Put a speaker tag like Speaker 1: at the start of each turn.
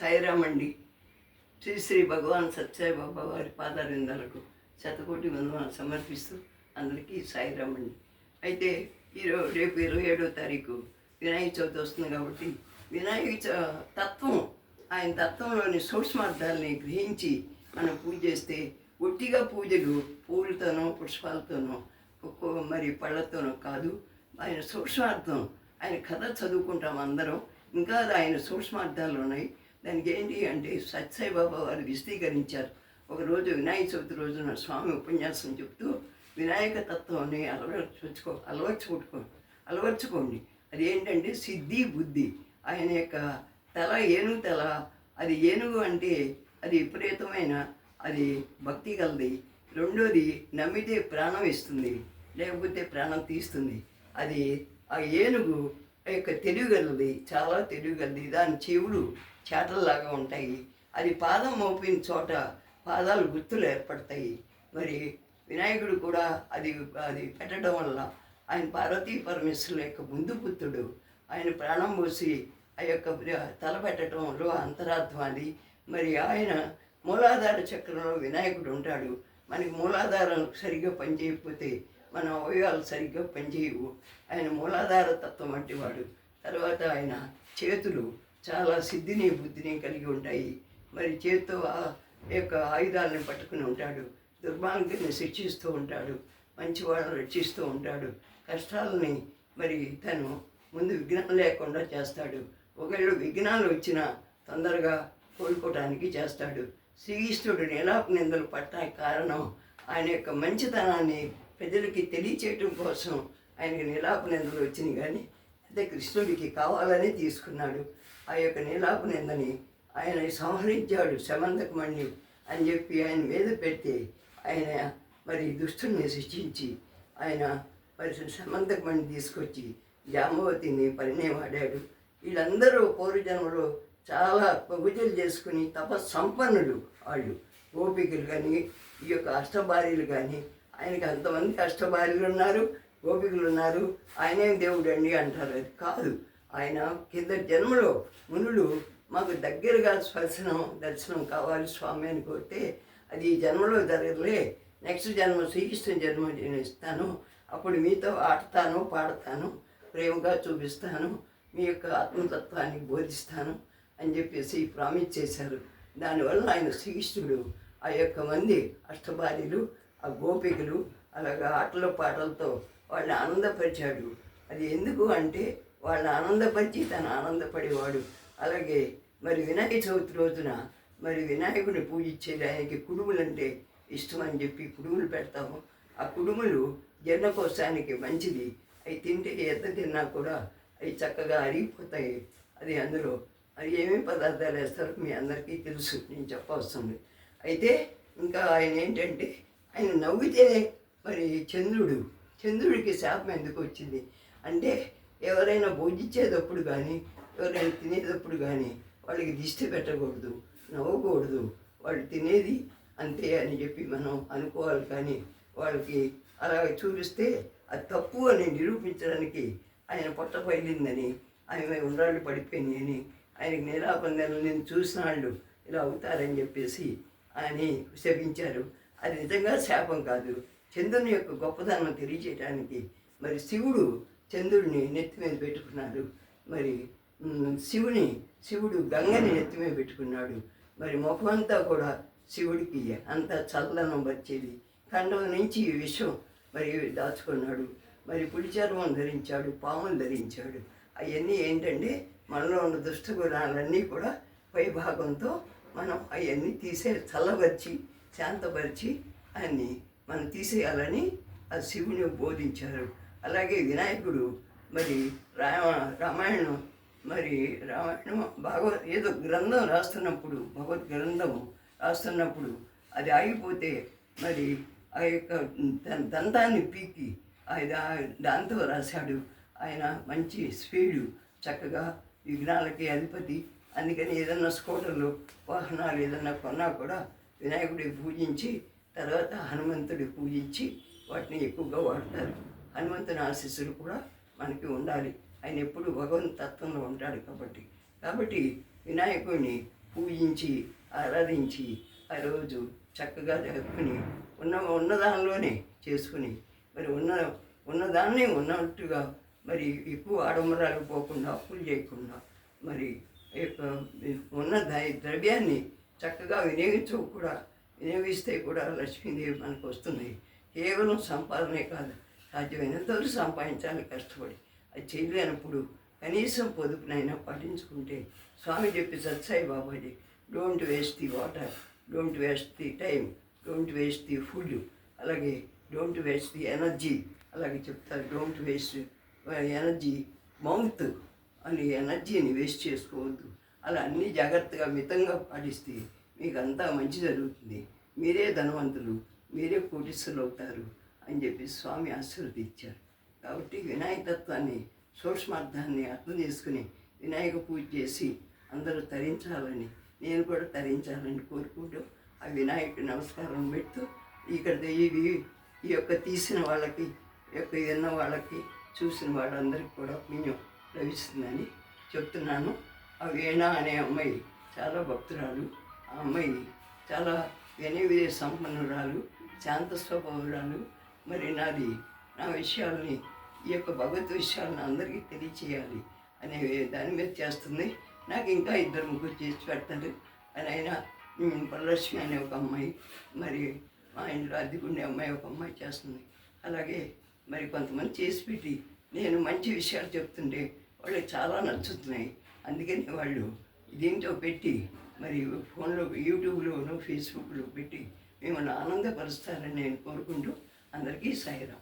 Speaker 1: సాయిరామ్ అండి శ్రీ శ్రీ భగవాన్ సత్యసాయి బాబా వారి పాదారిందాలకు శతకోటి వందనాలు సమర్పిస్తూ అందరికీ సాయిరామ్ అండి అయితే ఈరోజు రేపు ఇరవై ఏడో తారీఖు వినాయక చవితి వస్తుంది కాబట్టి వినాయక చ- తత్వం ఆయన తత్వంలోని సూక్ష్మార్థాలని గ్రహించి మనం పూజ చేస్తే ఒట్టిగా పూజలు పూలతోనో పుష్పాలతోనో ఒక్కో మరి పళ్ళతోనో కాదు ఆయన సూక్ష్మార్థం ఆయన కథ చదువుకుంటాం అందరం. ఇంకా ఆయన సూక్ష్మార్థాలు ఉన్నాయి. దానికి ఏంటి అంటే సత్యసాయిబాబా వారు విశదీకరించారు. ఒకరోజు వినాయక చవితి రోజున స్వామి ఉపన్యాసం చెప్తూ వినాయక తత్వాన్ని అలవర్చుకో అలవర్చుకుంటుకో అలవర్చుకోండి. అది ఏంటంటే సిద్ధి బుద్ధి. ఆయన యొక్క తల ఏనుగు తల అది ఏనుగు అంటే అది విపరీతమైన అది భక్తి కలది. రెండోది నమ్మితే ప్రాణం ఇస్తుంది లేకపోతే ప్రాణం తీస్తుంది. అది ఆ ఏనుగు యొక్క తెలివిగలది చాలా తెలివిగలది దాని చెవులు చేతల్లాగా ఉంటాయి. అది పాదం మోపిన చోట పాదాలు గుర్తులు ఏర్పడతాయి. మరి వినాయకుడు కూడా అది అది పెట్టడం వల్ల ఆయన పార్వతీ పరమేశ్వరుల యొక్క ముందు పుత్రుడు ఆయన ప్రాణం పోసి ఆ యొక్క తల పెట్టడంలో అంతరార్థం అది. మరి ఆయన మూలాధార చక్రంలో వినాయకుడు ఉంటాడు. మనకి మూలాధారం సరిగ్గా పనిచేయకపోతే మన అవయవాలు సరిగ్గా పనిచేయవు. ఆయన మూలాధార తత్వం వంటి వాడు తర్వాత ఆయన చేతులు చాలా సిద్ధిని బుద్ధిని కలిగి ఉంటాయి. మరి చేతితో ఆ యొక్క ఆయుధాలను పట్టుకుని ఉంటాడు. దుర్మార్గుని శిక్షిస్తూ ఉంటాడు. మంచి వాళ్ళని రక్షిస్తూ ఉంటాడు. కష్టాలని మరి తను ముందు విఘ్నం లేకుండా చేస్తాడు. ఒకవేళ విఘ్నాలు వచ్చినా తొందరగా కోలుకోవడానికి చేస్తాడు. శ్రీకృష్ణుడు నీలాపు నిందలు పట్టడానికి కారణం? ఆయన యొక్క మంచితనాన్ని ప్రజలకి తెలియచేయటం కోసం ఆయనకి నీలాపు నిందలు వచ్చినాయి కానీ అయితే కృష్ణుడికి కావాలని తీసుకున్నాడు. ఆ యొక్క నిలాపునిందని ఆయన సంహరించాడు శమంతకమణి అని చెప్పి ఆయన మీద పెడితే ఆయన మరి దుష్టుని శిక్షించి ఆయన మరి సమంతకమణి తీసుకొచ్చి జాంబవతిని పరిణయమాడాడు. వీళ్ళందరూ పూర్వజన్మలో చాలా పూజలు చేసుకుని తపస్సంపన్నులు వాళ్ళు. గోపికలు కానీ ఈ యొక్క అష్టభార్యలు కానీ ఆయనకి అంతమంది అష్టభార్యలు ఉన్నారు. గోపికలు ఉన్నారు ఆయనేం దేవుడు అండి అంటారు. అది కాదు. ఆయన కింద జన్మలో మునులు మాకు దగ్గరగా స్పర్శనం దర్శనం కావాలి స్వామి అని కోరితే అది ఈ జన్మలో జరగలే నెక్స్ట్ జన్మ శ్రీకృష్ణ జన్మ నేను ఇస్తాను. అప్పుడు మీతో ఆడతాను పాడతాను ప్రేమగా చూపిస్తాను మీ యొక్క ఆత్మతత్వాన్ని బోధిస్తాను అని చెప్పేసి ప్రామిస్ చేశారు. దానివల్ల ఆయన శ్రీకృష్ణుడు ఆ యొక్క మంది అష్టభార్యలు ఆ గోపికలు అలాగా ఆటల పాటలతో వాళ్ళని ఆనందపరిచాడు. అది ఎందుకు అంటే వాళ్ళని ఆనందపరిచి తను ఆనందపడేవాడు. అలాగే మరి వినాయక చవితి రోజున మరి వినాయకుడిని పూజించేది ఆయనకి కుడుములు అంటే ఇష్టం అని చెప్పి కుడుములు పెడతాము. ఆ కుడుములు జీర్ణకోశానికి మంచిది. అవి తింటే ఎంత తిన్నా కూడా అవి చక్కగా అరిగిపోతాయి. అది అందులో అది ఏమేమి పదార్థాలు వేస్తారో మీ అందరికీ తెలుసు. నేను చెప్పవస్తుంది అయితే ఇంకా ఆయన ఏంటంటే ఆయన నవ్వితేనే మరి చంద్రుడు చంద్రుడికి శాపం ఎందుకు వచ్చింది? అంటే ఎవరైనా భోజించేటప్పుడు కానీ ఎవరైనా తినేటప్పుడు కానీ వాళ్ళకి దిష్టి పెట్టకూడదు నవ్వకూడదు. వాళ్ళు తినేది అంతే అని చెప్పి మనం అనుకోవాలి కానీ వాళ్ళకి అలా చూపిస్తే అది తప్పు అని నిరూపించడానికి ఆయన పొట్ట పగిలిందని ఆయన ఉండ్రాళ్ళు పడిపోయింది అని ఆయనకి నిరాబంధాలు నేను చూసిన వాళ్ళు ఇలా అవుతారని చెప్పేసి అని శపించారు. అది నిజంగా శాపం కాదు. చంద్రుని యొక్క గొప్పదనం తెలియజేయడానికి మరి శివుడు చంద్రుడిని నెత్తి మీద పెట్టుకున్నాడు. మరి శివుని శివుడు గంగని నెత్తి మీద పెట్టుకున్నాడు. మరి ముఖమంతా కూడా శివుడికి అంత చల్లనం వచ్చేది. కండం నుంచి ఈ విషం మరి దాచుకున్నాడు. మరి పులిచర్మం ధరించాడు పాములు ధరించాడు. అవన్నీ ఏంటంటే మనలో ఉన్న దుష్ట గుణాలన్నీ కూడా పై భాగంతో మనం అవన్నీ తీసే చల్లబరిచి శాంతపరిచి అన్నీ మనం తీసేయాలని ఆ శివుని బోధించారు. అలాగే వినాయకుడు మరి రామ రామాయణం మరి రామాయణం భాగవత్ ఏదో గ్రంథం రాస్తున్నప్పుడు భగవద్ గ్రంథం రాస్తున్నప్పుడు అది ఆగిపోతే మరి ఆ యొక్క దంతాన్ని పీకి ఆయన దాంతో రాశాడు. ఆయన మంచి స్పీడు చక్కగా విఘ్నాలకి అధిపతి. అందుకని ఏదన్నా స్కూటర్లు వాహనాలు ఏదన్నా కొన్నా కూడా వినాయకుడిని పూజించి తర్వాత హనుమంతుడి పూజించి వాటిని ఎక్కువగా వాడతారు. హనుమంతుని ఆశీస్సులు కూడా మనకి ఉండాలి. ఆయన ఎప్పుడు భగవంత్ తత్వంలో ఉంటాడు కాబట్టి. కాబట్టి వినాయకుడిని పూజించి ఆరాధించి ఆ రోజు చక్కగా జరుపుకుని ఉన్న ఉన్నదానిలోనే చేసుకుని మరి ఉన్న ఉన్నదాన్ని ఉన్నట్టుగా మరి ఎక్కువ ఆడంబరాలు పోకుండా అప్పులు చేయకుండా మరి ఉన్న ద్రవ్యాన్ని చక్కగా వినియోగించు కూడా వినియోగిస్తే కూడా లక్ష్మీదేవి మనకు వస్తున్నాయి. కేవలం సంపాదనే కాదు సాధ్యమైనంతవరకు సంపాదించాలి కష్టపడి అది చేయలేనప్పుడు కనీసం పొదుపునైనా పాటించుకుంటే స్వామి చెప్పి Sathya Sai Babaji don't waste the water don't waste the time don't waste the food అలాగే డోంట్ వేస్ట్ ది ఎనర్జీ అలాగే చెప్తారు డోంట్ వేస్ట్ ఎనర్జీ మౌత్ అని ఎనర్జీని వేస్ట్ చేసుకోవద్దు. అలా అన్ని జాగ్రత్తగా మితంగా పాటిస్తే మీకు అంతా మంచి జరుగుతుంది. మీరే ధనవంతులు మీరే కోటీశ్వరులు అవుతారు అని చెప్పి స్వామి ఆశీర్వదించారు. కాబట్టి వినాయక తత్వాన్ని సూక్ష్మార్థాన్ని అర్థం చేసుకుని వినాయక పూజ చేసి అందరూ తరించాలని నేను కూడా తరించాలని కోరుకుంటూ ఆ వినాయకుడి నమస్కారం పెడుతూ ఇక్కడ ఇవి ఈ యొక్క తీసిన వాళ్ళకి ఈ యొక్క విన్న వాళ్ళకి చూసిన వాళ్ళందరికీ కూడా పుణ్యం లభిస్తుందని చెప్తున్నాను. ఆ వీణ అనే అమ్మాయి చాలా భక్తురాలు. ఆ అమ్మాయి చాలా వినయ సంపన్నురాలు శాంత స్వభావురాలు. మరి నాది నా విషయాల్ని ఈ యొక్క భగవత్ విషయాలను అందరికీ తెలియచేయాలి అనే దాని మీద చేస్తుంది. నాకు ఇంకా ఇద్దరు ముగ్గురు చేసి పెడతారు. అని అయినా వరలక్ష్మి అనే ఒక అమ్మాయి మరి మా ఇంట్లో అద్దెకుండే అమ్మాయి ఒక అమ్మాయి చేస్తుంది. అలాగే మరి కొంతమంది చేసి పెట్టి నేను మంచి విషయాలు చెప్తుంటే వాళ్ళకి చాలా నచ్చుతున్నాయి. అందుకని వాళ్ళు దీంతో పెట్టి మరి ఫోన్లో యూట్యూబ్లోను ఫేస్బుక్లో పెట్టి మిమ్మల్ని ఆనందపరుస్తారని నేను కోరుకుంటూ అందరికీ సాయిరాం.